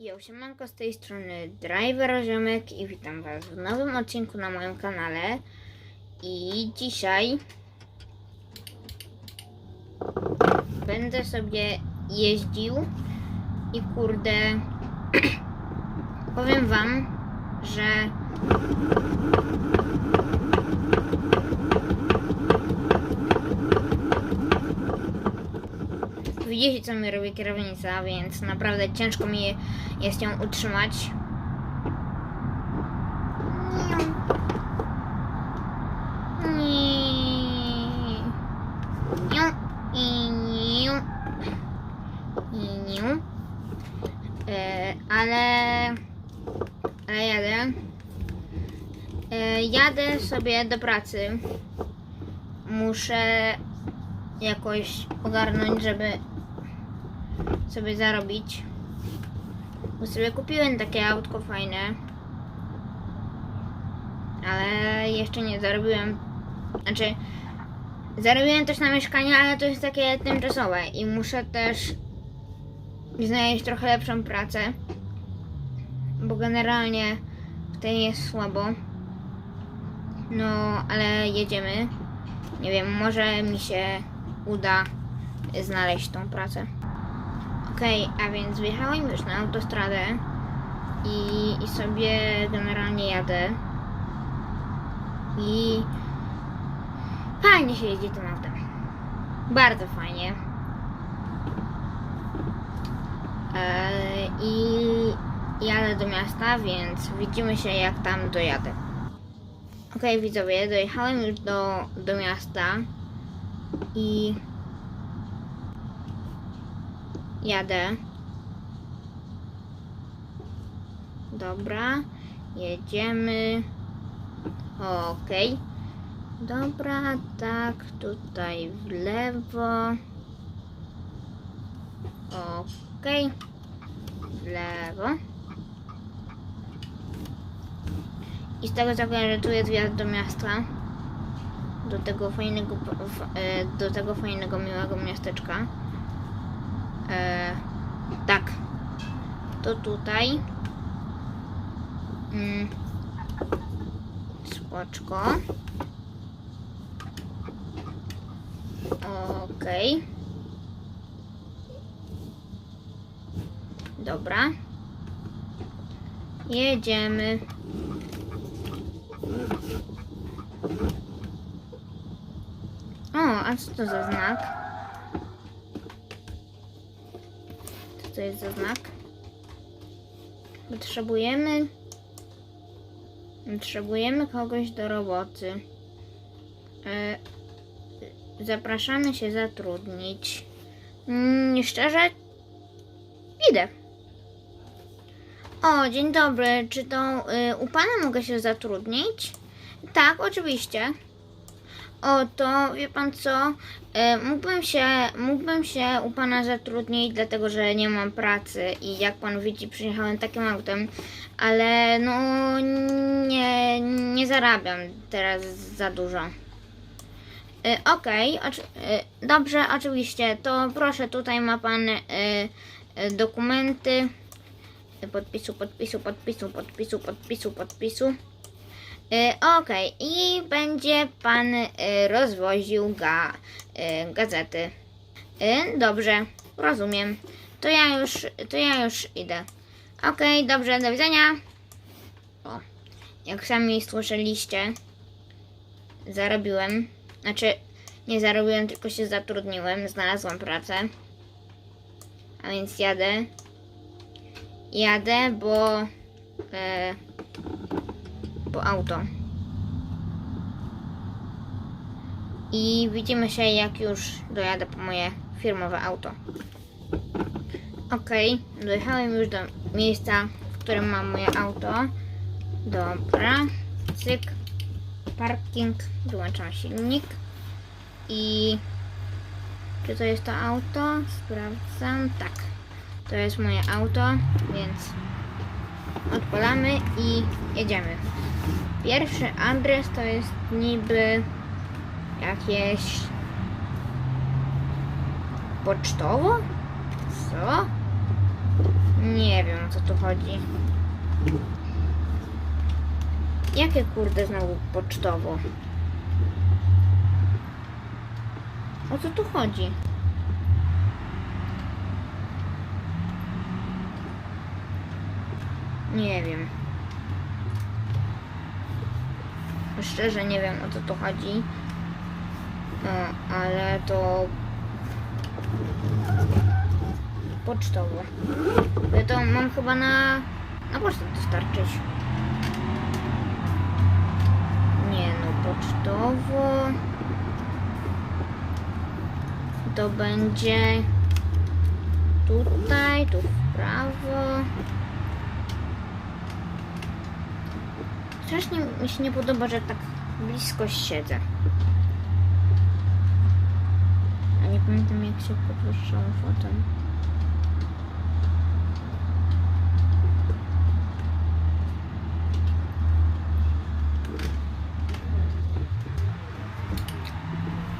Jo, siemanko z tej strony Driver Ziomek i witam Was w nowym odcinku na moim kanale. I dzisiaj będę sobie jeździł i kurde powiem Wam, że Widzicie, co mi robi kierownica, więc naprawdę ciężko mi jest ją utrzymać. E, Ale, ale jadę. E, Jadę sobie do pracy. Muszę jakoś ogarnąć, żeby sobie zarobić. Bo sobie kupiłem takie autko fajne. Ale jeszcze nie zarobiłem. Znaczy, zarobiłem też na mieszkanie, ale to jest takie tymczasowe i muszę też znaleźć trochę lepszą pracę. Bo generalnie w tej jest słabo. No, ale jedziemy. Nie wiem, może mi się uda znaleźć tą pracę. Okej, a więc wjechałem już na autostradę i, i sobie generalnie jadę. I fajnie się jeździ tym autem. Bardzo fajnie. Eee, I jadę do miasta, więc widzimy się jak tam dojadę. Okej, widzowie, dojechałem już do, do miasta i jadę. Dobra, jedziemy. Okej. Dobra, tak, tutaj w lewo. Okej. W lewo. I z tego co kojarzę, tu jest wjazd do miasta. Do tego fajnego, e, do tego fajnego, miłego miasteczka. E, tak. To tutaj. Mm. Spoczko. Okej. Dobra. Jedziemy. O, a co to za znak? To jest za znak? Potrzebujemy. Potrzebujemy kogoś do roboty. E, zapraszamy się zatrudnić. Mm, szczerze, idę. O, dzień dobry. Czy to y, u pana mogę się zatrudnić? Tak, oczywiście. O, to wie pan co? E, mógłbym się, mógłbym się u pana zatrudnić, dlatego że nie mam pracy i jak pan widzi, przyjechałem takim autem, ale no nie, nie zarabiam teraz za dużo. E, Okej, oczy- e, dobrze, oczywiście, to proszę, tutaj ma pan e, e, dokumenty podpisu, podpisu, podpisu, podpisu, podpisu, podpisu. E, Okej, i będzie pan e, rozwoził ga, e, gazety. Dobrze, rozumiem. To ja już, to ja już idę. Okej, dobrze, do widzenia. O, jak sami słyszeliście, zarobiłem. Znaczy, nie zarobiłem, tylko się zatrudniłem, znalazłam pracę. A więc jadę. Jadę, bo. E, auto. I widzimy się, jak już dojadę po moje firmowe auto. Ok, dojechałem już do miejsca, w którym mam moje auto. Dobra, cyk, parking, wyłączam silnik i czy to jest to auto? Sprawdzam, tak, to jest moje auto, więc odpalamy i jedziemy. Pierwszy adres to jest niby jakieś pocztowo? Co? Nie wiem o co tu chodzi. Jakie kurde znowu pocztowo? O co tu chodzi? Nie wiem. Szczerze nie wiem o co tu chodzi. O, ale to pocztowo. Ja to mam chyba na na pocztę dostarczyć. Nie no, pocztowo to będzie tutaj, tu w prawo. Strasznie mi się nie podoba, że tak blisko siedzę. A nie pamiętam jak się podwyższało fotel.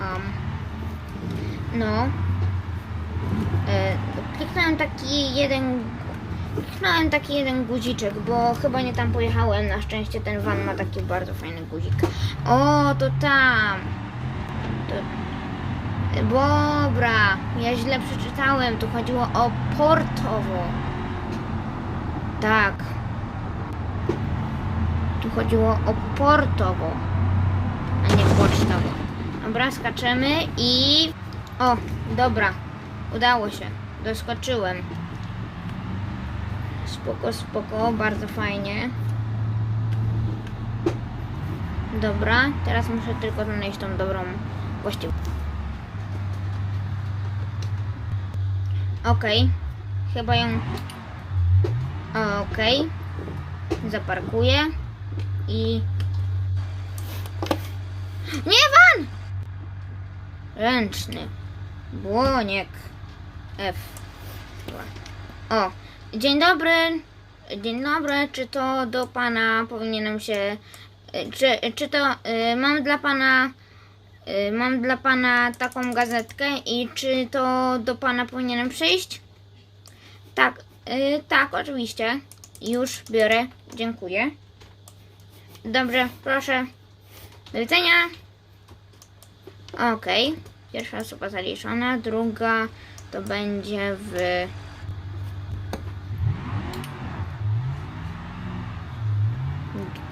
Um, no. E, kliknąłem taki jeden. Kliknąłem taki jeden guziczek, bo chyba nie tam pojechałem. Na szczęście ten van ma taki bardzo fajny guzik. O, to tam. To... Dobra, ja źle przeczytałem. Tu chodziło o portowo. Tak. Tu chodziło o portowo, a nie pocztowo. Dobra, skaczemy i... O, dobra. Udało się. Doskoczyłem. Spoko, spoko. Bardzo fajnie. Dobra, teraz muszę tylko znaleźć tą dobrą właściwą. Okej. Chyba ją... Okej. Zaparkuję. I... Nie, van! Ręczny. Błoniek. F. O, dzień dobry. Dzień dobry, czy to do pana powinienem się. Czy, czy to y, mam dla pana. Y, mam dla pana taką gazetkę i czy to do pana powinienem przyjść? Tak, y, tak, oczywiście. Już biorę. Dziękuję. Dobrze, proszę. Do widzenia. Okej. Pierwsza osoba zaliczona, druga to będzie w.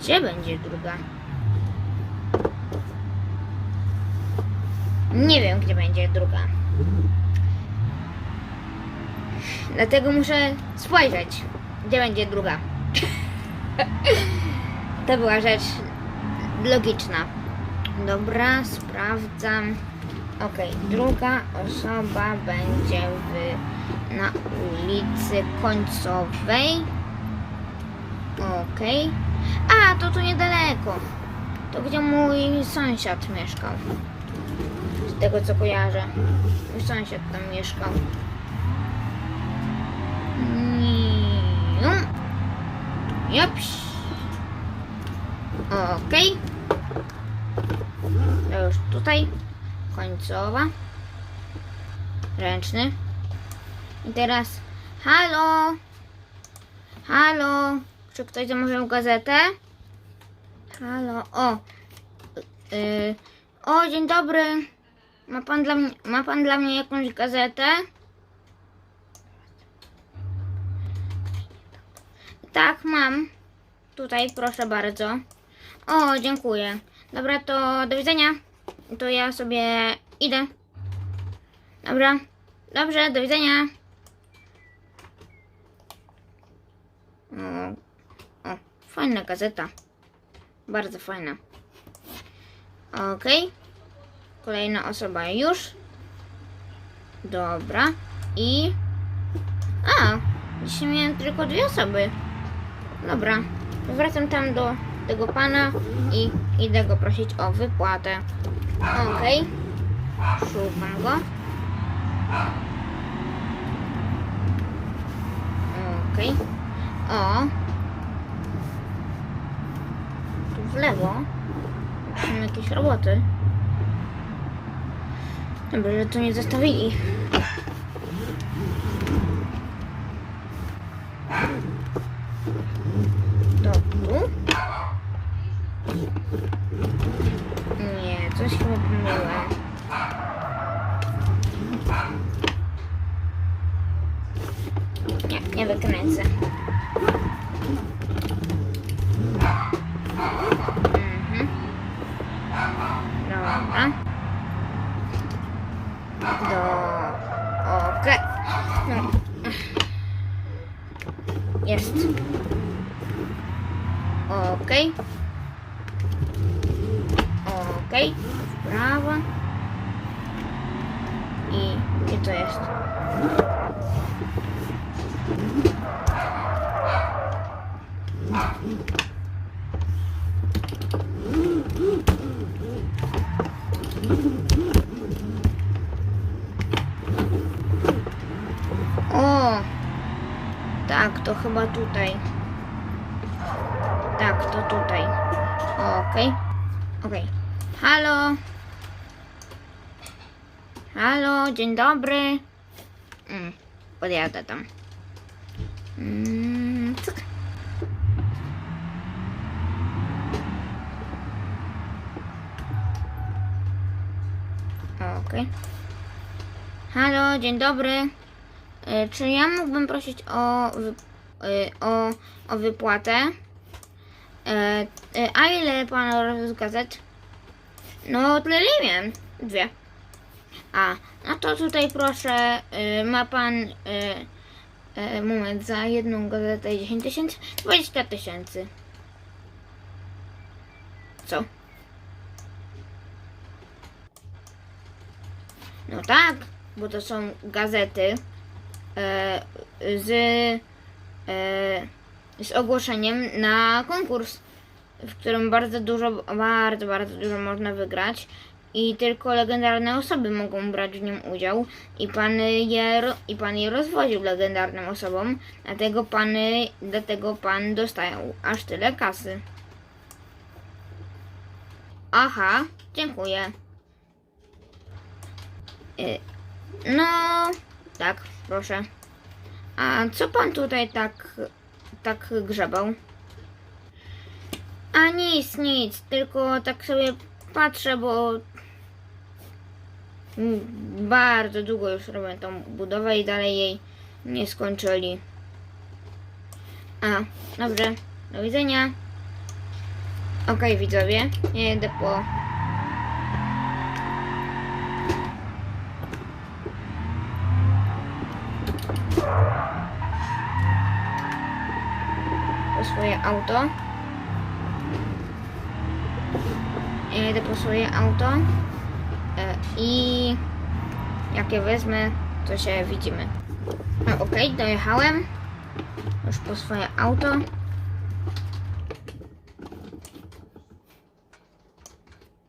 Gdzie będzie druga? Nie wiem, gdzie będzie druga. Dlatego muszę spojrzeć, gdzie będzie druga. To była rzecz logiczna. Dobra, sprawdzam. Okej, druga osoba będzie w, na ulicy końcowej. Okej. A, to tu niedaleko. To gdzie mój sąsiad mieszkał. Z tego co kojarzę. Mój sąsiad tam mieszkał. Jops. Okej. To już tutaj. Końcowa. Ręczny. I teraz. Halo. Halo. Czy ktoś zamawiał gazetę? Halo. O. Yy. O, dzień dobry. Ma pan dla mnie, ma pan dla mnie jakąś gazetę? Tak, mam. Tutaj, proszę bardzo. O, dziękuję. Dobra, to do widzenia. To ja sobie idę. Dobra. Dobrze, do widzenia. O, o fajna gazeta. Bardzo fajna. Okej. Kolejna osoba już. Dobra. I... A, dzisiaj miałem tylko dwie osoby. Dobra. Wracam tam do tego pana i idę go prosić o wypłatę. Okej. Szukam go. Okej. O. Tu w lewo. Są jakieś roboty. Dobrze, że tu nie zostawili. To tu? Nie, coś chyba pomyliłem. Nie, nie wykręcę. Mhm. Dobra. Do... Okej. No. Jest. Okej. Okej. W prawo. I gdzie to jest? O! Tak, to chyba tutaj. Tak, to tutaj. Okej. Okej. Halo. Halo, dzień dobry. Mm, podjadę tam. Mm, cyk. Okej. Halo, dzień dobry. E, Czy ja mógłbym prosić o, e, o, o wypłatę? E, A ile pan z gazet? No, tyle ile miałem. Dwie. A, no to tutaj proszę, ma pan moment za jedną gazetę 10 tysięcy? 20 tysięcy. Co? No tak, bo to są gazety e, z, e, z ogłoszeniem na konkurs, w którym bardzo dużo, bardzo, bardzo dużo można wygrać i tylko legendarne osoby mogą brać w nim udział i pan je, i pan je rozwoził legendarnym osobom, dlatego pan, dlatego pan dostał aż tyle kasy. Aha, dziękuję. Y, No, tak, proszę. A co pan tutaj tak, tak grzebał? A nic, nic, tylko tak sobie patrzę, bo bardzo długo już robię tą budowę i dalej jej nie skończyli. A, dobrze, do widzenia. Okej, widzowie, ja jedę po auto. Po swoje auto e, i jak je wezmę, to się widzimy. No, Okej, dojechałem już po swoje auto.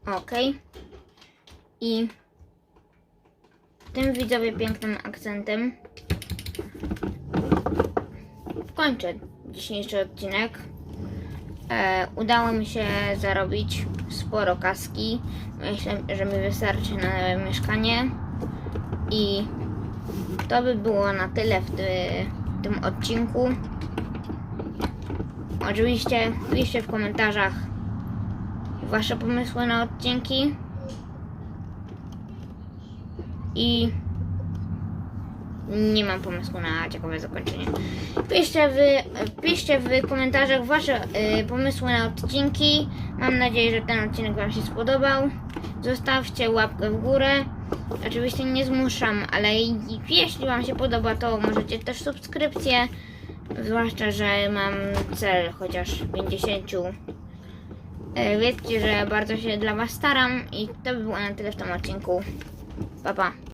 Okej. I tym widzowie pięknym akcentem kończę dzisiejszy odcinek. E, udało mi się zarobić sporo kaski. Myślę, że mi wystarczy na nowe mieszkanie. I to by było na tyle w, ty, w tym odcinku. Oczywiście piszcie w komentarzach Wasze pomysły na odcinki. I nie mam pomysłu na ciekawe zakończenie. Piszcie w, piszcie w komentarzach Wasze y, pomysły na odcinki. Mam nadzieję, że ten odcinek Wam się spodobał. Zostawcie łapkę w górę. Oczywiście nie zmuszam, ale jeśli Wam się podoba, to możecie też subskrypcję. Zwłaszcza, że mam cel chociaż 50. E, Wiedzcie, że bardzo się dla Was staram i to by było na tyle w tym odcinku. Pa, pa.